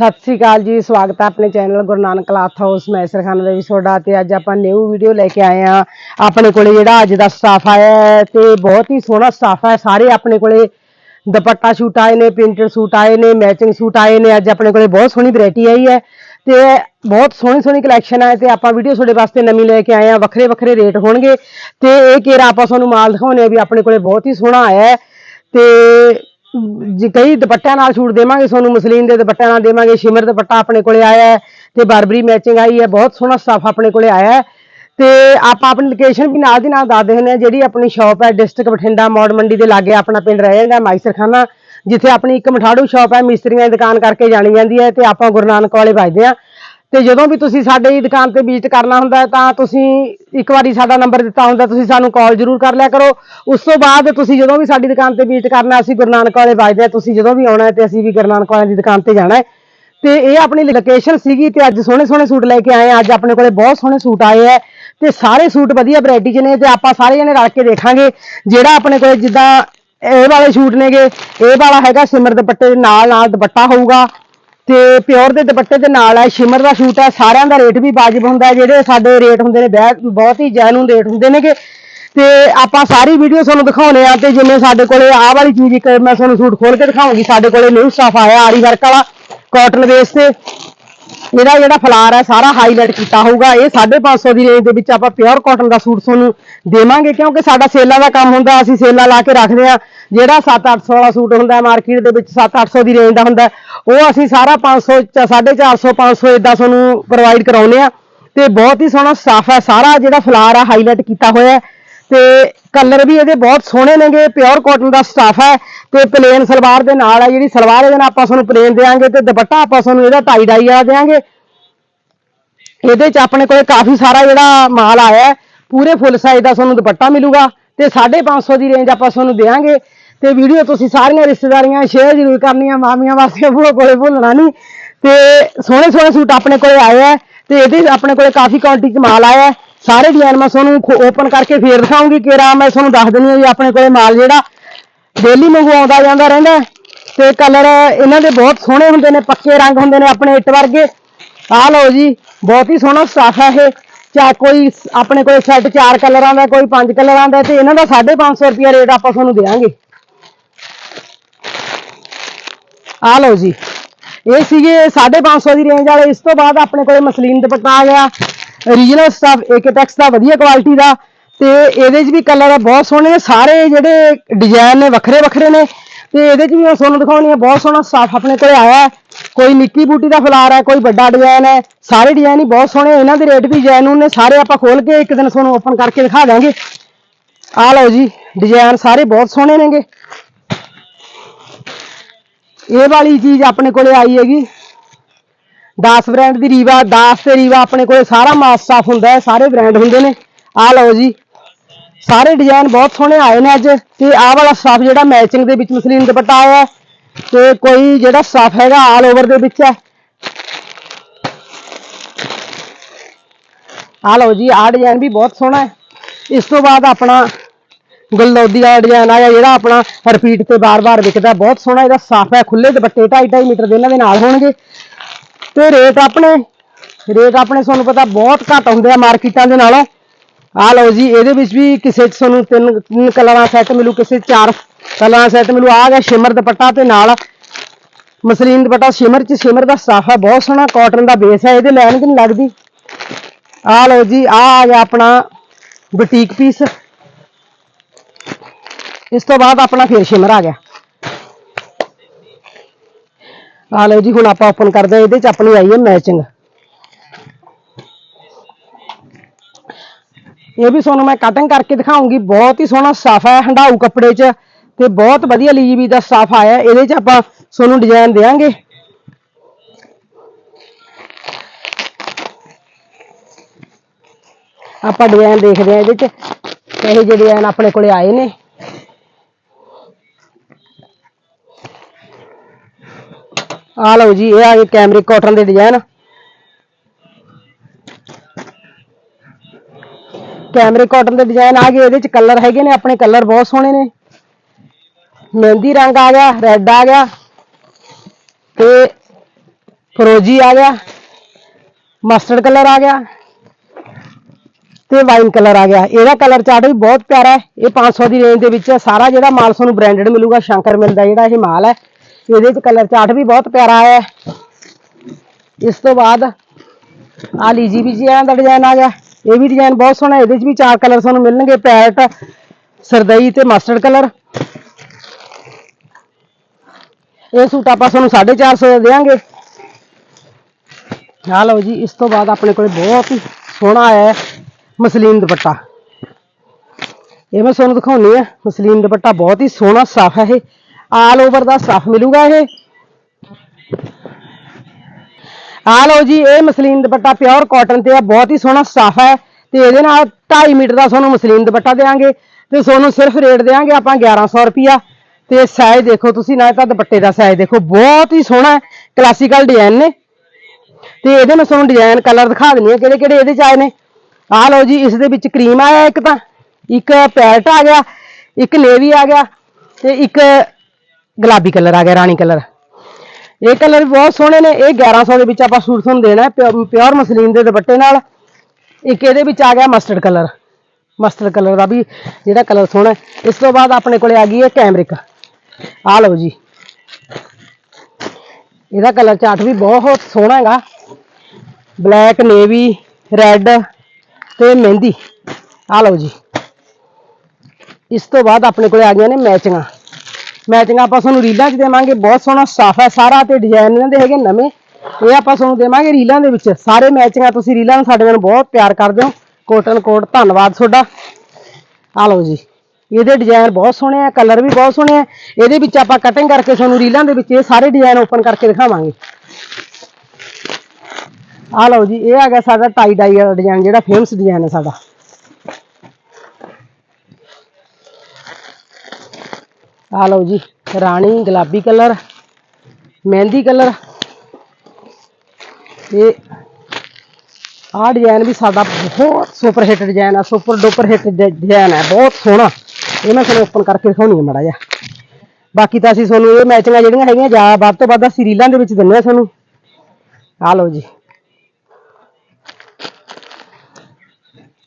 ਸਤਿ ਸ੍ਰੀ ਅਕਾਲ ਜੀ, ਸਵਾਗਤ ਹੈ ਆਪਣੇ channel Guru Nanak cloth house messrs Khan ਦੇ ਵਿੱਚ ਤੁਹਾਡਾ ਤੇ ਅੱਜ ਆਪਾਂ ਨਿਊ ਵੀਡੀਓ ਲੈ ਕੇ ਆਏ ਆ ਆਪਣੇ ਕੋਲੇ ਜਿਹੜਾ ਅੱਜ ਦਾ ਸਟਾਫ ਆਇਆ ਹੈ ਤੇ ਬਹੁਤ ਹੀ ਸੋਹਣਾ ਸਟਾਫ ਹੈ, ਸਾਰੇ ਆਪਣੇ ਕੋਲੇ ਦੁਪੱਟਾ ਸੂਟ ਆਏ ਨੇ ਪ੍ਰਿੰਟਡ ਸੂਟ ਆਏ ਨੇ ਮੈਚਿੰਗ ਸੂਟ ਆਏ ਨੇ, ਅੱਜ ਆਪਣੇ ਕੋਲੇ ਬਹੁਤ ਸੋਹਣੀ ਵੈਰਾਈਟੀ ਆਈ ਹੈ ਤੇ ਬਹੁਤ ਸੋਹਣੀ ਸੋਹਣੀ ਕਲੈਕਸ਼ਨ ਹੈ ਤੇ ਆਪਾਂ ਵੀਡੀਓ ਤੁਹਾਡੇ ਵਾਸਤੇ ਨਵੀਂ ਲੈ ਕੇ ਆਏ ਆ ਵੱਖਰੇ ਵੱਖਰੇ ਰੇਟ ਹੋਣਗੇ ਤੇ ਇਹ ਕੇਰਾ ਆਪਾਂ ਤੁਹਾਨੂੰ ਮਾਲ ਦਿਖਾਉਣੇ ਆ ਵੀ ਆਪਣੇ ਕੋਲੇ ਬਹੁਤ ਹੀ ਸੋਹਣਾ ਆਇਆ ਹੈ ਤੇ ਜੇ ਕਈ ਦੁਪੱਟਿਆਂ ਨਾਲ ਛੂਟ ਦੇਵਾਂਗੇ ਤੁਹਾਨੂੰ ਮਸਲੀਨ ਦੇ ਦੁਪੱਟਿਆਂ ਨਾਲ ਦੇਵਾਂਗੇ, ਸ਼ਿਮਰ ਦੁਪੱਟਾ ਆਪਣੇ ਕੋਲੇ ਆਇਆ ਹੈ ਤੇ ਬਾਰਬਰੀ ਮੈਚਿੰਗ ਆਈ ਹੈ, ਬਹੁਤ ਸੋਹਣਾ ਸਟਾਫ ਆਪਣੇ ਕੋਲੇ ਆਇਆ ਹੈ। ਤੇ ਆਪਾਂ ਆਪਣੀ ਲੋਕੇਸ਼ਨ ਵੀ ਨਾਲ ਦੀ ਨਾਲ ਦੱਸ ਹੁੰਦੇ ਹਾਂ, ਜਿਹੜੀ ਆਪਣੀ ਸ਼ਾਪ ਹੈ ਡਿਸਟ੍ਰਿਕਟ ਬਠਿੰਡਾ, ਮੌੜ ਮੰਡੀ ਦੇ ਲਾਗੇ ਆਪਣਾ ਪਿੰਡ ਰਹਿ ਜਾਂਦਾ ਮਾਈਸਰਖਾਨਾ, ਜਿੱਥੇ ਆਪਣੀ ਇੱਕ ਮਠਾੜੂ ਸ਼ਾਪ ਹੈ, ਮਿਸਤਰੀਆਂ ਦੀ ਦੁਕਾਨ ਕਰਕੇ ਜਾਣੀ ਜਾਂਦੀ ਹੈ ਤੇ ਆਪਾਂ ਗੁਰੂ ਨਾਨਕ ਵਾਲੇ ਵੱਜਦੇ ਆ ਤੇ ਜਦੋਂ ਵੀ ਤੁਸੀਂ ਸਾਡੀ ਦੁਕਾਨ ਤੇ ਵਿਜ਼ਿਟ ਕਰਨਾ ਹੁੰਦਾ ਤਾਂ ਤੁਸੀਂ ਇੱਕ ਵਾਰੀ ਸਾਡਾ ਨੰਬਰ ਦਿੱਤਾ ਹੁੰਦਾ, ਤੁਸੀਂ ਸਾਨੂੰ ਕਾਲ ਜ਼ਰੂਰ ਕਰ ਲਿਆ ਕਰੋ। ਉਸ ਤੋਂ ਬਾਅਦ ਤੁਸੀਂ ਜਦੋਂ ਵੀ ਸਾਡੀ ਦੁਕਾਨ ਤੇ ਵਿਜ਼ਿਟ ਕਰਨਾ, ਅਸੀਂ ਗੁਰੂ ਨਾਨਕ ਵਾਲੇ ਵੱਜਦੇ ਆ ਤੁਸੀਂ ਜਦੋਂ ਵੀ ਆਉਣਾ ਤੇ ਅਸੀਂ ਵੀ ਗੁਰੂ ਨਾਨਕ ਵਾਲਿਆਂ ਦੀ ਦੁਕਾਨ ਤੇ ਜਾਣਾ ਹੈ। ਤੇ ਇਹ ਆਪਣੀ ਲੋਕੇਸ਼ਨ ਸੀਗੀ ਤੇ ਅੱਜ ਸੋਹਣੇ ਸੋਹਣੇ ਸੂਟ ਲੈ ਕੇ ਆਏ ਆ ਅੱਜ ਆਪਣੇ ਕੋਲੇ ਬਹੁਤ ਸੋਹਣੇ ਸੂਟ ਆਏ ਆ ਤੇ ਸਾਰੇ ਸੂਟ ਵਧੀਆ ਵੈਰਾਈਟੀ 'ਚ ਨੇ ਤੇ ਆਪਾਂ ਸਾਰੇ ਜਣੇ ਰਲ ਕੇ ਦੇਖਾਂਗੇ ਜਿਹੜਾ ਆਪਣੇ ਕੋਲੇ ਜਿੱਦਾਂ ਇਹ ਵਾਲੇ ਸੂਟ ਨੇਗੇ, ਇਹ ਵਾਲਾ ਹੈਗਾ ਸਿਮਰ ਦੁਪੱਟੇ ਦੇ ਨਾਲ ਨਾਲ ਦੁਪੱਟਾ ਹੋਊਗਾ। ਤੇ ਪਿਓਰ ਦੇ ਦੁਪੱਟੇ ਦੇ ਨਾਲ ਹੈ ਸ਼ਿਮਰ ਦਾ ਸੂਟ ਹੈ ਸਾਰਿਆਂ ਦਾ ਰੇਟ ਵੀ ਵਾਜਬ ਹੁੰਦਾ ਜਿਹੜੇ ਸਾਡੇ ਰੇਟ ਹੁੰਦੇ ਨੇ, ਬਹਿ- ਬਹੁਤ ਹੀ ਜੈਨੂਨ ਰੇਟ ਹੁੰਦੇ ਨੇਗੇ। ਤੇ ਆਪਾਂ ਸਾਰੀ ਵੀਡੀਓ ਤੁਹਾਨੂੰ ਦਿਖਾਉਣੇ ਆ, ਤੇ ਜਿਵੇਂ ਸਾਡੇ ਕੋਲੇ ਆਹ ਵਾਲੀ ਚੀਜ਼, ਇੱਕ ਮੈਂ ਤੁਹਾਨੂੰ ਸੂਟ ਖੋਲ ਕੇ ਦਿਖਾਉਂਗੀ, ਸਾਡੇ ਕੋਲੇ ਨਿਊ ਸਟਾਫ ਆਇਆ, ਆਰੀ ਵਰਕ ਵਾਲਾ ਕਾਟਨ ਬੇਸ ਤੇ। ਇਹਦਾ ਜਿਹੜਾ ਫਲਾਰ ਹੈ, ਸਾਰਾ ਹਾਈਲਾਈਟ ਕੀਤਾ ਹੋਊਗਾ। ਇਹ 550 ਦੀ ਰੇਂਜ ਦੇ ਵਿੱਚ ਆਪਾਂ ਪਿਓਰ ਕਾਟਨ ਦਾ ਸੂਟ ਤੁਹਾਨੂੰ ਦੇਵਾਂਗੇ, ਕਿਉਂਕਿ ਸਾਡਾ ਸੇਲਾਂ ਦਾ ਕੰਮ ਹੁੰਦਾ, ਅਸੀਂ ਸੇਲਾਂ ਲਾ ਕੇ ਰੱਖਦੇ ਆ ਜਿਹੜਾ 7-800 ਵਾਲਾ ਸੂਟ ਹੁੰਦਾ ਮਾਰਕੀਟ ਦੇ ਵਿੱਚ 7-800 ਦੀ ਰੇਂਜ ਦਾ ਹੁੰਦਾ ਉਹ ਅਸੀਂ ਸਾਰਾ 500 450 500 ਇਦਾਂ ਤੁਹਾਨੂੰ ਪ੍ਰੋਵਾਈਡ ਕਰਾਉਨੇ ਆ ਤੇ ਬਹੁਤ ਹੀ ਸੋਹਣਾ ਸਟਾਫ ਹੈ, ਸਾਰਾ ਜਿਹੜਾ ਫਲਾਰ ਹੈ ਹਾਈਲਾਈਟ ਕੀਤਾ ਹੋਇਆ ਹੈ। ਤੇ ਕਲਰ ਵੀ ਇਹਦੇ ਬਹੁਤ ਸੋਹਣੇ ਨੇਗੇ ਪਿਓਰ ਕਾਟਨ ਦਾ ਸਟਾਫ ਹੈ ਤੇ ਪਲੇਨ ਸਲਵਾਰ ਦੇ ਨਾਲ ਹੈ ਜਿਹੜੀ ਸਲਵਾਰ ਇਹਦੇ ਨਾਲ ਆਪਾਂ ਤੁਹਾਨੂੰ ਪਲੇਨ ਦੇਾਂਗੇ ਤੇ ਦੁਪੱਟਾ ਆਪਾਂ ਤੁਹਾਨੂੰ ਇਹਦਾ ਟਾਈ ਡਾਈ ਵਾਲਾ ਦੇਾਂਗੇ ਇਹਦੇ ਚ ਆਪਣੇ ਕੋਲੇ ਕਾਫੀ ਸਾਰਾ ਜਿਹੜਾ ਮਾਲ ਆਇਆ ਪੂਰੇ ਫੁੱਲ ਸਾਈਜ਼ ਦਾ ਤੁਹਾਨੂੰ ਦੁਪੱਟਾ ਮਿਲੂਗਾ ਤੇ 550 ਦੀ ਰੇਂਜ ਆਪਾਂ ਤੁਹਾਨੂੰ ਦੇਾਂਗੇ ਤੇ ਵੀਡੀਓ ਤੁਸੀਂ ਸਾਰੀਆਂ ਰਿਸ਼ਤੇਦਾਰੀਆਂ ਸ਼ੇਅਰ ਜ਼ਰੂਰ ਕਰਨੀਆਂ, ਮਾਮੀਆਂ ਵਾਸੀਆਂ ਭੂਆ ਕੋਲੇ ਭੁੱਲਣਾ ਨਹੀਂ। ਤੇ ਸੋਹਣੇ ਸੋਹਣੇ ਸੂਟ ਆਪਣੇ ਕੋਲੇ ਆਏ ਆ ਤੇ ਇਹਦੇ ਆਪਣੇ ਕੋਲੇ ਕਾਫੀ ਕੁਆਂਟੀਟੀ ਚ ਮਾਲ ਆਇਆ ਸਾਰੇ ਡਿਜ਼ਾਈਨ ਮੈਂ ਤੁਹਾਨੂੰ ਓਪਨ ਕਰਕੇ ਫੇਰ ਦਿਖਾਉਂਗੀ ਕਿ ਰਾਮ ਮੈਂ ਤੁਹਾਨੂੰ ਦੱਸ ਦਿੰਦੀ ਹਾਂ ਜੀ ਆਪਣੇ ਕੋਲੇ ਮਾਲ ਜਿਹੜਾ ਡੇਲੀ ਮੰਗੂ ਆਉਂਦਾ ਜਾਂਦਾ ਰਹਿੰਦਾ ਤੇ ਕਲਰ ਇਹਨਾਂ ਦੇ ਬਹੁਤ ਸੋਹਣੇ ਹੁੰਦੇ ਨੇ, ਪੱਕੇ ਰੰਗ ਹੁੰਦੇ ਨੇ ਆਪਣੇ ਇੱਟ ਵਰਗੇ। ਆਹ ਲਓ ਜੀ, ਬਹੁਤ ਹੀ ਸੋਹਣਾ ਸਟਾਫ ਹੈ ਇਹ। ਚਾ ਕੋਈ ਆਪਣੇ ਕੋਲ ਸੈੱਟ ਚਾਰ ਕਲਰਾਂ ਦਾ, ਕੋਈ ਪੰਜ ਕਲਰਾਂ ਦਾ, ਤੇ ਇਹਨਾਂ ਦਾ 550 ਰੁਪਿਆ ਰੇਟ ਆਪਾਂ ਤੁਹਾਨੂੰ ਦੇਵਾਂਗੇ। ਆਹ ਲਓ ਜੀ, ਇਹ ਸੀਗੇ 550 ਦੀ ਰੇਂਜ ਵਾਲੇ। ਇਸ ਤੋਂ ਬਾਅਦ ਆਪਣੇ ਕੋਲੇ ਮਸਲੀਨ ਦੁਪੱਟਾ ਆ ਗਿਆ। ਰੀਜਨਲ ਸਟਾਫ ਏਕਟੈਕਸ ਦਾ ਵਧੀਆ ਕੁਆਲਿਟੀ ਦਾ ਤੇ ਇਹਦੇ 'ਚ ਵੀ ਕਲਰ ਬਹੁਤ ਸੋਹਣੇ ਨੇ, ਸਾਰੇ ਜਿਹੜੇ ਡਿਜ਼ਾਈਨ ਨੇ ਵੱਖਰੇ ਵੱਖਰੇ ਨੇ ਤੇ ਇਹਦੇ 'ਚ ਵੀ ਮੈਂ ਤੁਹਾਨੂੰ ਦਿਖਾਉਣੀ ਹੈ ਬਹੁਤ ਸੋਹਣਾ ਸਟਾਫ ਆਪਣੇ ਕੋਲੇ ਆਇਆ ਕੋਈ ਨਿੱਕੀ ਬੂਟੀ ਦਾ ਫਲਾਰ ਹੈ, ਕੋਈ ਵੱਡਾ ਡਿਜ਼ਾਈਨ ਹੈ, ਸਾਰੇ ਡਿਜ਼ਾਈਨ ਹੀ ਬਹੁਤ ਸੋਹਣੇ, ਇਹਨਾਂ ਦੇ ਰੇਟ ਵੀ ਜੈਨੂਨ ਨੇ, ਸਾਰੇ ਆਪਾਂ ਖੋਲ ਕੇ ਇੱਕ ਦਿਨ ਤੁਹਾਨੂੰ ਓਪਨ ਕਰਕੇ ਦਿਖਾ ਦਾਂਗੇ। ਆ ਲਓ ਜੀ ਡਿਜ਼ਾਈਨ ਸਾਰੇ ਬਹੁਤ ਸੋਹਣੇ ਨੇਗੇ। ਇਹ ਵਾਲੀ ਚੀਜ਼ ਆਪਣੇ ਕੋਲੇ ਆਈ ਹੈਗੀ। 10 ਬ੍ਰਾਂਡ ਦੀ ਰੀਵਾ 10 ਤੇ ਰੀਵਾ ਆਪਣੇ ਕੋਲੇ ਸਾਰਾ ਮਾਸ ਸਾਫ਼ ਹੁੰਦਾ ਹੈ, ਸਾਰੇ ਬ੍ਰਾਂਡ ਹੁੰਦੇ ਨੇ। ਆਹ ਲਓ ਜੀ, ਸਾਰੇ ਡਿਜ਼ਾਈਨ ਬਹੁਤ ਸੋਹਣੇ ਆਏ ਨੇ ਅੱਜ, ਤੇ ਆਹ ਵਾਲਾ ਸਾਫ਼ ਜਿਹੜਾ ਮੈਚਿੰਗ ਦੇ ਵਿੱਚ ਮਸਲੀਨ ਦੁਪੱਟਾ ਆਇਆ ਤੇ ਕੋਈ ਜਿਹੜਾ ਸਾਫ਼ ਹੈਗਾ ਆਲ ਓਵਰ ਦੇ ਵਿੱਚ ਹੈ। ਆਹ ਲਓ ਜੀ, ਆਹ ਡਿਜ਼ਾਈਨ ਵੀ ਬਹੁਤ ਸੋਹਣਾ ਹੈ। ਇਸ ਤੋਂ ਬਾਅਦ ਆਪਣਾ ਗੁਲਦੌਦੀ ਵਾਲਾ ਡਿਜ਼ਾਈਨ ਆਇਆ, ਜਿਹੜਾ ਆਪਣਾ ਰਿਪੀਟ ਤੇ ਬਾਰ-ਬਾਰ ਵਿਕਦਾ, ਬਹੁਤ ਸੋਹਣਾ, ਇਹਦਾ ਸਾਫ਼ ਹੈ ਖੁੱਲੇ ਦੁਪੱਟੇ 2.5 ਮੀਟਰ ਦੇ ਇਹਨਾਂ ਦੇ ਨਾਲ ਹੋਣਗੇ। ਤੇ ਰੇਟ ਆਪਣੇ ਰੇਟ ਆਪਣੇ ਤੁਹਾਨੂੰ ਪਤਾ ਬਹੁਤ ਘੱਟ ਹੁੰਦੇ ਆ ਮਾਰਕੀਟਾਂ ਦੇ ਨਾਲੋਂ। ਆ ਲਓ ਜੀ, ਇਹਦੇ ਵਿੱਚ ਵੀ ਕਿਸੇ 'ਚ ਤੁਹਾਨੂੰ ਤਿੰਨ ਤਿੰਨ ਕਲਰਾਂ ਸੈੱਟ ਮਿਲੂ, ਕਿਸੇ ਚਾਰ ਕਲਰਾਂ ਸੈੱਟ ਮਿਲੂ। ਆ ਗਿਆ ਸ਼ਿਮਰ ਦੁਪੱਟਾ ਤੇ ਨਾਲ ਮਸਲੀਨ ਦੁਪੱਟਾ। ਸ਼ਿਮਰ 'ਚ ਸ਼ਿਮਰ ਦਾ ਸਟਾਫ ਹੈ ਬਹੁਤ ਸੋਹਣਾ ਕਾਟਨ ਦਾ ਬੇਸ ਹੈ, ਇਹਦੇ ਲੈਣ ਕਿ ਨਹੀਂ ਲੱਗਦੀ। ਆ ਲਓ ਜੀ, ਆ ਆ ਗਿਆ ਆਪਣਾ ਬੁਟੀਕ ਪੀਸ ਇਸ ਤੋਂ ਬਾਅਦ ਆਪਣਾ ਫੇਰ ਸ਼ਿਮਰ ਆ ਗਿਆ। ਆ ਲਓ ਜੀ, ਹੁਣ ਆਪਾਂ ਓਪਨ ਕਰਦੇ ਹਾਂ, ਇਹਦੇ ਚ ਆਪਣੀ ਆਈ ਹੈ ਮੈਚਿੰਗ ਇਹ ਵੀ ਤੁਹਾਨੂੰ ਮੈਂ ਕਟਿੰਗ ਕਰਕੇ ਦਿਖਾਉਂਗੀ, ਬਹੁਤ ਹੀ ਸੋਹਣਾ ਸਟਾਫ ਹੈ ਹੰਡਾਊ ਕੱਪੜੇ 'ਚ, ਤੇ ਬਹੁਤ ਵਧੀਆ ਲੀਵੀ ਦਾ ਸਟਾਫ ਆਇਆ, ਇਹਦੇ 'ਚ ਆਪਾਂ ਤੁਹਾਨੂੰ ਡਿਜ਼ਾਈਨ ਦੇਵਾਂਗੇ। ਆਪਾਂ ਡਿਜ਼ਾਈਨ ਦੇਖਦੇ ਹਾਂ ਇਹਦੇ 'ਚ, ਇਹੋ ਜਿਹੇ ਡਿਜ਼ਾਈਨ ਆਪਣੇ ਕੋਲੇ ਆਏ ਨੇ। ਆ ਲਓ ਜੀ, ਇਹ ਆ ਗਏ ਕੈਮਰਿਕ ਕਾਟਨ ਦੇ ਡਿਜ਼ਾਈਨ ਕੈਮਰਿਕ ਕਾਟਨ ਦੇ ਡਿਜ਼ਾਈਨ ਆ ਗਏ, ਇਹਦੇ ਚ ਕਲਰ ਹੈਗੇ ਨੇ, ਆਪਣੇ ਕਲਰ ਬਹੁਤ ਸੋਹਣੇ ਨੇ। ਮਹਿੰਦੀ ਰੰਗ ਆ ਗਿਆ ਰੈੱਡ ਆ ਗਿਆ, ਤੇ ਫਰੋਜੀ ਆ ਗਿਆ ਮਸਟਰਡ ਕਲਰ ਆ ਗਿਆ, ਤੇ ਵਾਈਨ ਕਲਰ ਆ ਗਿਆ। ਇਹਦਾ ਕਲਰ ਚਾਰਟ ਵੀ ਬਹੁਤ ਪਿਆਰਾ ਹੈ। ਇਹ 500 ਦੀ ਰੇਂਜ ਦੇ ਵਿੱਚ ਹੈ। ਸਾਰਾ ਜਿਹੜਾ ਮਾਲ ਤੁਹਾਨੂੰ ਬ੍ਰਾਂਡਡ ਮਿਲੂਗਾ, ਸ਼ੰਕਰ ਮਿਲਦਾ ਜਿਹੜਾ ਇਹ ਮਾਲ ਹੈ। ਇਹਦੇ ਚ ਕਲਰ ਚਾਟ ਵੀ ਬਹੁਤ ਪਿਆਰਾ ਆਇਆ ਇਸ ਤੋਂ ਬਾਅਦ ਆ ਲੀਜੀ ਵੀ ਜੀ ਦਾ ਡਿਜ਼ਾਈਨ ਆ ਗਿਆ। ਇਹ ਵੀ ਡਿਜ਼ਾਈਨ ਬਹੁਤ ਸੋਹਣਾ ਇਹਦੇ ਚ ਵੀ ਚਾਰ ਕਲਰ ਤੁਹਾਨੂੰ ਮਿਲਣਗੇ, ਪੈਰਟ, ਸਰਦਈ ਤੇ ਮਸਟਰਡ ਕਲਰ ਇਹ ਸੂਟ ਆਪਾਂ ਤੁਹਾਨੂੰ 450 ਦਾ ਦੇਵਾਂਗੇ। ਆ ਲਓ ਜੀ, ਇਸ ਤੋਂ ਬਾਅਦ ਆਪਣੇ ਕੋਲੇ ਬਹੁਤ ਹੀ ਸੋਹਣਾ ਆਇਆ ਹੈ ਮਸਲੀਨ ਦੁਪੱਟਾ। ਇਹ ਮੈਂ ਤੁਹਾਨੂੰ ਦਿਖਾਉਣੀ ਆ ਮਸਲੀਨ ਦੁਪੱਟਾ ਬਹੁਤ ਹੀ ਸੋਹਣਾ, ਸਾਫ਼ ਹੈ ਇਹ। ਆਲ ਓਵਰ ਦਾ ਸਾਫ਼ ਮਿਲੂਗਾ ਇਹ। ਆ ਲਓ ਜੀ, ਇਹ ਮਸਲੀਨ ਦੁਪੱਟਾ ਪਿਓਰ ਕਾਟਨ ਤੇ ਆ, ਬਹੁਤ ਹੀ ਸੋਹਣਾ ਸਟਾਫ ਹੈ ਤੇ ਇਹਦੇ ਨਾਲ 2.5 ਮੀਟਰ ਦਾ ਤੁਹਾਨੂੰ ਮਸਲੀਨ ਦੁਪੱਟਾ ਦੇਵਾਂਗੇ ਤੇ ਤੁਹਾਨੂੰ ਸਿਰਫ ਰੇਟ ਦੇਵਾਂਗੇ ਆਪਾਂ 1100 ਰੁਪਿਆ ਤੇ ਸਾਈਜ਼ ਦੇਖੋ ਤੁਸੀਂ, ਨਾ ਤਾਂ ਦੁਪੱਟੇ ਦਾ ਸਾਈਜ਼ ਦੇਖੋ, ਬਹੁਤ ਹੀ ਸੋਹਣਾ ਕਲਾਸੀਕਲ ਡਿਜ਼ਾਈਨ ਨੇ। ਤੇ ਇਹਦੇ ਮੈਂ ਤੁਹਾਨੂੰ ਡਿਜ਼ਾਈਨ ਕਲਰ ਦਿਖਾ ਦਿੰਨੀ ਆ ਕਿਹੜੇ ਕਿਹੜੇ ਇਹਦੇ ਚ ਆਏ ਨੇ। ਆ ਲਓ ਜੀ, ਇਸ ਦੇ ਵਿੱਚ ਕਰੀਮ ਆਇਆ ਇੱਕ ਤਾਂ, ਇੱਕ ਪੈਰਟ ਆ ਗਿਆ, ਇੱਕ ਨੇਵੀ ਆ ਗਿਆ, ਤੇ ਇੱਕ ਗੁਲਾਬੀ ਕਲਰ ਆ ਗਿਆ, ਰਾਣੀ ਕਲਰ। ਇਹ ਕਲਰ ਵੀ ਬਹੁਤ ਸੋਹਣੇ ਨੇ। ਇਹ 1100 ਦੇ ਵਿੱਚ ਆਪਾਂ ਸੂਟ ਤੁਹਾਨੂੰ ਦੇਣਾ ਹੈ ਪਿਓਰ ਮਸਲੀਨ ਦੇ ਦੁਪੱਟੇ ਨਾਲ। ਇੱਕ ਇਹਦੇ ਵਿੱਚ ਆ ਗਿਆ ਮਸਟਰਡ ਕਲਰ। ਮਸਟਰਡ ਕਲਰ ਦਾ ਵੀ ਜਿਹੜਾ ਕਲਰ ਸੋਹਣਾ ਇਸ ਤੋਂ ਬਾਅਦ ਆਪਣੇ ਕੋਲੇ ਆ ਗਈ ਹੈ ਕੈਮਰਿਕ ਆ ਲਓ ਜੀ। ਇਹਦਾ ਕਲਰ ਚਾਰਟ ਵੀ ਬਹੁਤ ਸੋਹਣਾ ਹੈਗਾ। ਬਲੈਕ ਨੇਵੀ ਰੈੱਡ ਤੇ ਮਹਿੰਦੀ। ਆ ਲਓ ਜੀ। ਇਸ ਤੋਂ ਬਾਅਦ ਆਪਣੇ ਕੋਲੇ ਆ ਗਈਆਂ ਨੇ ਮੈਚਿੰਗਾਂ। ਮੈਚਿੰਗਾਂ ਆਪਾਂ ਤੁਹਾਨੂੰ ਰੀਲਾਂ 'ਚ ਦੇਵਾਂਗੇ, ਬਹੁਤ ਸੋਹਣਾ ਸਾਫ਼ ਹੈ, ਸਾਰਾ ਤੇ ਡਿਜ਼ਾਈਨ ਇਹਨਾਂ ਦੇ ਹੈਗੇ ਨਵੇਂ। ਇਹ ਆਪਾਂ ਤੁਹਾਨੂੰ ਦੇਵਾਂਗੇ ਰੀਲਾਂ ਦੇ ਵਿੱਚ। ਸਾਰੇ ਮੈਚਿੰਗਾਂ ਤੁਸੀਂ ਰੀਲਾਂ ਨੂੰ ਸਾਡੇ ਨਾਲ ਬਹੁਤ ਪਿਆਰ ਕਰਦੇ ਹੋ। ਕੋਟਨ ਕੋਟ ਧੰਨਵਾਦ ਤੁਹਾਡਾ। ਆ ਲਓ ਜੀ, ਇਹਦੇ ਡਿਜ਼ਾਈਨ ਬਹੁਤ ਸੋਹਣੇ ਆ ਕਲਰ ਵੀ ਬਹੁਤ ਸੋਹਣੇ ਆ। ਇਹਦੇ ਵਿੱਚ ਆਪਾਂ ਕਟਿੰਗ ਕਰਕੇ ਤੁਹਾਨੂੰ ਰੀਲਾਂ ਦੇ ਵਿੱਚ ਇਹ ਸਾਰੇ ਡਿਜ਼ਾਈਨ ਓਪਨ ਕਰਕੇ ਦਿਖਾਵਾਂਗੇ। ਆ ਲਓ ਜੀ, ਇਹ ਆ ਗਿਆ ਸਾਡਾ ਟਾਈ ਡਾਈ ਵਾਲਾ ਡਿਜ਼ਾਈਨ ਜਿਹੜਾ ਫੇਮਸ ਡਿਜ਼ਾਈਨ ਹੈ ਸਾਡਾ। ਆ ਲਓ ਜੀ, ਰਾਣੀ ਗੁਲਾਬੀ ਕਲਰ, ਮਹਿੰਦੀ ਕਲਰ। ਇਹ ਆਹ ਡਿਜ਼ਾਈਨ ਵੀ ਸਾਡਾ ਬਹੁਤ ਸੁਪਰ ਹਿੱਟ ਡਿਜ਼ਾਈਨ ਆ ਸੁਪਰ ਡੁਪਰ ਹਿੱਟ ਡਿਜ਼ਾਈਨ ਹੈ ਬਹੁਤ ਸੋਹਣਾ। ਇਹ ਮੈਂ ਤੁਹਾਨੂੰ ਓਪਨ ਕਰਕੇ ਦਿਖਾਉਣੀ ਹੈ ਮੜਾ ਜਿਹਾ। ਬਾਕੀ ਤਾਂ ਅਸੀਂ ਤੁਹਾਨੂੰ ਇਹ ਮੈਚਿੰਗਾਂ ਜਿਹੜੀਆਂ ਹੈਗੀਆਂ ਜ਼ਿਆਦਾ ਵੱਧ ਤੋਂ ਵੱਧ ਅਸੀਂ ਰੀਲਾਂ ਦੇ ਵਿੱਚ ਦਿੰਦੇ ਆ ਤੁਹਾਨੂੰ। ਆ ਲਓ ਜੀ।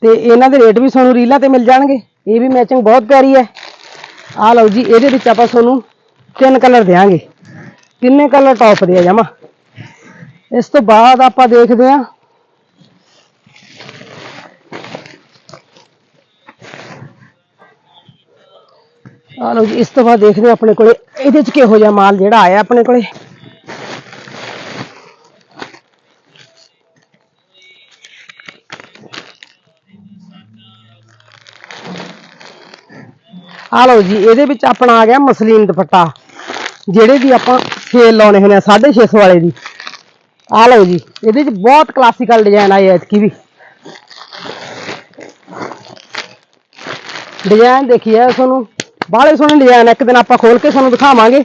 ਤੇ ਇਹਨਾਂ ਦੇ ਰੇਟ ਵੀ ਤੁਹਾਨੂੰ ਰੀਲਾਂ ਤੇ ਮਿਲ ਜਾਣਗੇ। ਇਹ ਵੀ ਮੈਚਿੰਗ ਬਹੁਤ ਪਿਆਰੀ ਹੈ। ਆ ਲਓ ਜੀ, ਇਹਦੇ ਵਿੱਚ ਆਪਾਂ ਤੁਹਾਨੂੰ ਤਿੰਨ ਕਲਰ ਦੇਾਂਗੇ ਤਿੰਨੇ ਕਲਰ ਟੌਪ ਦੇ ਆ ਜਮਾ? ਇਸ ਤੋਂ ਬਾਅਦ ਆਪਾਂ ਦੇਖਦੇ ਹਾਂ। ਆ ਲਓ ਜੀ, ਇਸ ਤੋਂ ਬਾਅਦ ਦੇਖਦੇ ਹਾਂ ਆਪਣੇ ਕੋਲੇ, ਇਹਦੇ ਚ ਕਿਹੋ ਜਿਹਾ ਮਾਲ ਜਿਹੜਾ ਆਇਆ ਆਪਣੇ ਕੋਲੇ। ਆ ਲਓ ਜੀ, ਇਹਦੇ ਵਿੱਚ ਆਪਣਾ ਆ ਗਿਆ ਮਸਲੀਨ ਦੁਪੱਟਾ, ਜਿਹੜੇ ਵੀ ਆਪਾਂ ਸੇਲ ਲਾਉਣੇ ਹੁੰਦੇ ਆ 650 ਵਾਲੇ ਦੀ। ਆ ਲਓ ਜੀ, ਇਹਦੇ ਚ ਬਹੁਤ ਕਲਾਸੀਕਲ ਡਿਜ਼ਾਈਨ ਆਏ ਆ ਇਤਕੀ ਵੀ। ਡਿਜ਼ਾਈਨ ਦੇਖੀਏ ਤੁਹਾਨੂੰ, ਬਾਹਲੇ ਸੋਹਣੇ ਡਿਜ਼ਾਈਨ ਇੱਕ ਦਿਨ ਆਪਾਂ ਖੋਲ ਕੇ ਤੁਹਾਨੂੰ ਦਿਖਾਵਾਂਗੇ।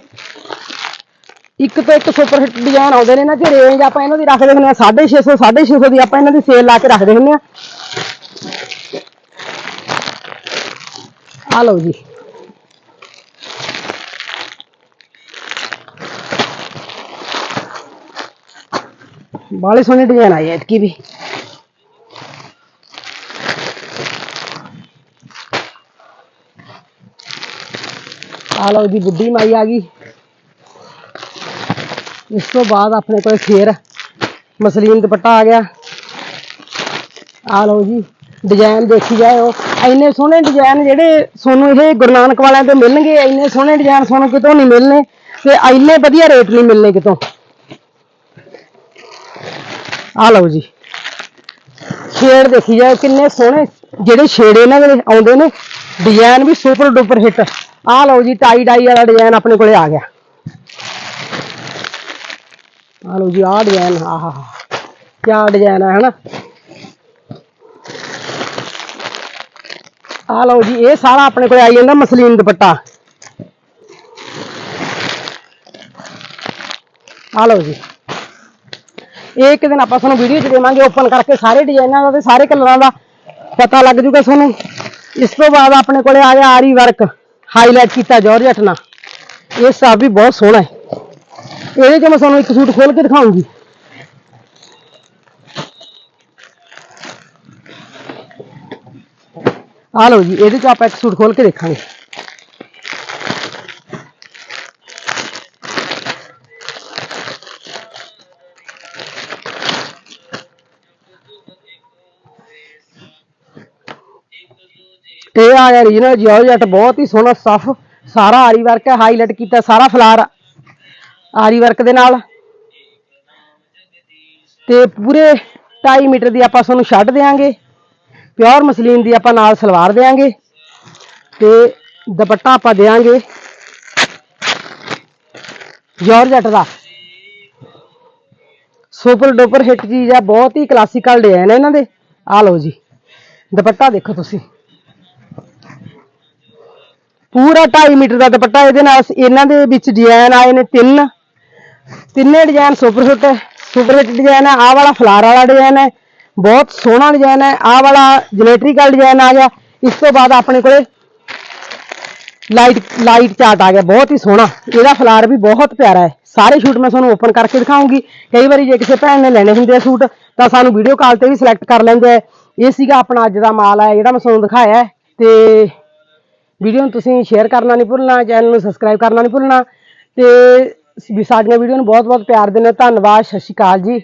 ਇੱਕ ਤੋਂ ਇੱਕ ਸੁਪਰ ਹਿੱਟ ਡਿਜ਼ਾਈਨ ਆਉਂਦੇ ਨੇ ਨਾ ਕਿ ਰੇਂਜ ਆਪਾਂ ਇਹਨਾਂ ਦੀ ਰੱਖਦੇ ਹੁੰਦੇ ਆ 650 650 ਦੀ ਆਪਾਂ ਇਹਨਾਂ ਦੀ ਸੇਲ ਲਾ ਕੇ ਰੱਖਦੇ ਹੁੰਦੇ ਆ। ਆ ਲਓ ਜੀ। ਬਾਲੇ ਸੋਹਣੇ ਡਿਜ਼ਾਈਨ ਆਏ ਐਤਕੀ ਵੀ। ਆ ਲਓ ਜੀ ਬੁੱਢੀ ਮਾਈ ਆ ਗਈ। ਇਸ ਤੋਂ ਬਾਅਦ ਆਪਣੇ ਕੋਲ ਫੇਰ ਮਸਲੀਨ ਦੁਪੱਟਾ ਆ ਗਿਆ। ਆ ਲਓ ਜੀ, ਡਿਜ਼ਾਈਨ ਦੇਖੀ ਜਾਓ ਇੰਨੇ ਸੋਹਣੇ ਡਿਜ਼ਾਈਨ ਜਿਹੜੇ ਤੁਹਾਨੂੰ ਇਹ ਗੁਰੂ ਨਾਨਕ ਵਾਲਿਆਂ ਤੋਂ ਮਿਲਣਗੇ, ਇੰਨੇ ਸੋਹਣੇ ਡਿਜ਼ਾਈਨ ਤੁਹਾਨੂੰ ਕਿਤੋਂ ਨਹੀਂ ਮਿਲਣੇ ਤੇ ਇੰਨੇ ਵਧੀਆ ਰੇਟ ਨਹੀਂ ਮਿਲਣੇ ਕਿਤੋਂ। ਆ ਲਓ ਜੀ। ਸ਼ੇਡ ਦੇਖੀ ਜਾਓ ਕਿੰਨੇ ਸੋਹਣੇ। ਜਿਹੜੇ ਸ਼ੇਡ ਇਹਨਾਂ ਦੇ ਆਉਂਦੇ ਨੇ ਡਿਜ਼ਾਈਨ ਵੀ ਸੁਪਰ ਡੁਪਰ ਹਿੱਟ ਆ ਲਓ ਜੀ ਟਾਈ ਡਾਈ ਵਾਲਾ ਡਿਜ਼ਾਈਨ ਆਪਣੇ ਕੋਲੇ ਆ ਗਿਆ। ਆ ਲਓ ਜੀ ਆਹ ਡਿਜ਼ਾਈਨ ਆਹਾ ਕਿਆ ਡਿਜ਼ਾਈਨ ਹੈ ਹਨਾ? ਆ ਲਓ ਜੀ, ਇਹ ਸਾਰਾ ਆਪਣੇ ਕੋਲੇ ਆਈ ਜਾਂਦਾ ਮਸਲੀਨ ਦੁਪੱਟਾ। ਆ ਲਓ ਜੀ। ਇਹ ਇੱਕ ਦਿਨ ਆਪਾਂ ਤੁਹਾਨੂੰ ਵੀਡੀਓ ਚ ਦੇਵਾਂਗੇ ਓਪਨ ਕਰਕੇ ਸਾਰੇ ਡਿਜ਼ਾਈਨਾਂ ਦਾ ਤੇ ਸਾਰੇ ਕਲਰਾਂ ਦਾ ਪਤਾ ਲੱਗ ਜੂਗਾ ਤੁਹਾਨੂੰ। ਇਸ ਤੋਂ ਬਾਅਦ ਆਪਣੇ ਕੋਲੇ ਆ ਗਿਆ ਆਰੀ ਵਰਕ ਹਾਈਲਾਈਟ ਕੀਤਾ ਜਾਰਜਟ ਨਾਲ ਇਹ ਸਾਬ ਵੀ ਬਹੁਤ ਸੋਹਣਾ ਹੈ। ਇਹਦੇ ਚ ਮੈਂ ਤੁਹਾਨੂੰ ਇੱਕ ਸੂਟ ਖੋਲ ਕੇ ਦਿਖਾਉਂਗੀ। ਆ ਲਓ ਜੀ, ਇਹਦੇ ਚ ਆਪਾਂ ਇੱਕ ਸੂਟ ਖੋਲ ਕੇ ਦੇਖਾਂਗੇ। ਇਹ ਆ ਗਿਆ ਰੀਜਨਲ ਜਿਓਜੈਟ ਬਹੁਤ ਹੀ ਸੋਹਣਾ ਸਾਫ਼ ਸਾਰਾ ਆਰੀ ਵਰਕ ਹੈ ਹਾਈਲਾਈਟ ਕੀਤਾ, ਸਾਰਾ ਫਲਾਰ ਆਰੀ ਵਰਕ ਦੇ ਨਾਲ। ਤੇ ਪੂਰੇ 2.5 ਮੀਟਰ ਦੀ ਆਪਾਂ ਤੁਹਾਨੂੰ ਛੱਡ ਦੇਾਂਗੇ ਪਿਓਰ ਮਸਲੀਨ ਦੀ ਆਪਾਂ ਨਾਲ ਸਲਵਾਰ ਦੇਾਂਗੇ ਤੇ ਦੁਪੱਟਾ ਆਪਾਂ ਦੇਾਂਗੇ ਜਾਰਜਟ ਦਾ। ਸੁਪਰ ਡੋਪਰ ਹਿੱਟ ਚੀਜ਼ ਆ ਬਹੁਤ ਹੀ ਕਲਾਸੀਕਲ ਡਿਜ਼ਾਈਨ ਹੈ ਇਹਨਾਂ ਦੇ। ਆ ਲਓ ਜੀ, ਦੁਪੱਟਾ ਦੇਖੋ ਤੁਸੀਂ। ਪੂਰਾ 2.5 ਮੀਟਰ ਦਾ ਦੁਪੱਟਾ ਇਹਦੇ ਨਾਲ ਇਹਨਾਂ ਦੇ ਵਿੱਚ ਡਿਜ਼ਾਈਨ ਆਏ ਨੇ ਤਿੰਨ। ਤਿੰਨੇ design super hit super hit design ਹੈ। ਆਹ ਵਾਲਾ ਫਲਾਰ ਵਾਲਾ ਡਿਜ਼ਾਈਨ ਹੈ। ਬਹੁਤ ਸੋਹਣਾ ਡਿਜ਼ਾਈਨ ਹੈ। ਆਹ ਵਾਲਾ ਜਨੇਟਰੀਕਲ ਡਿਜ਼ਾਈਨ ਆ ਗਿਆ। ਇਸ ਤੋਂ ਬਾਅਦ ਆਪਣੇ ਕੋਲੇ ਲਾਈਟ ਲਾਈਟ ਚਾਰਟ ਆ ਗਿਆ। ਬਹੁਤ ਹੀ ਸੋਹਣਾ। ਇਹਦਾ ਫਲਾਰ ਵੀ ਬਹੁਤ ਪਿਆਰਾ ਹੈ। ਸਾਰੇ ਸ਼ੂਟ ਮੈਂ ਤੁਹਾਨੂੰ ਓਪਨ ਕਰਕੇ ਦਿਖਾਉਂਗੀ। ਕਈ ਵਾਰੀ ਜੇ ਕਿਸੇ ਭੈਣ ਨੇ ਲੈਣੇ ਹੁੰਦੇ ਆ ਸੂਟ, ਤਾਂ ਸਾਨੂੰ ਵੀਡੀਓ ਕਾਲ ਤੇ ਵੀ ਸਿਲੈਕਟ ਕਰ ਲੈਂਦੇ ਆ। ਇਹ ਸੀਗਾ ਆਪਣਾ ਅੱਜ ਦਾ ਮਾਲ ਹੈ, ਜਿਹੜਾ ਮੈਂ ਤੁਹਾਨੂੰ ਦਿਖਾਇਆ ਤੇ ਵੀਡੀਓ ਨੂੰ ਤੁਸੀਂ ਸ਼ੇਅਰ ਕਰਨਾ ਨਹੀਂ ਭੁੱਲਣਾ ਚੈਨਲ ਨੂੰ ਸਬਸਕ੍ਰਾਈਬ ਕਰਨਾ ਨਹੀਂ ਭੁੱਲਣਾ ਤੇ ਵੀ ਸਾਡੀਆਂ ਵੀਡੀਓ ਨੂੰ ਬਹੁਤ ਬਹੁਤ ਪਿਆਰ ਦਿੰਦੇ ਹੋ। ਧੰਨਵਾਦ, ਸਤਿ ਸ਼੍ਰੀ ਅਕਾਲ ਜੀ।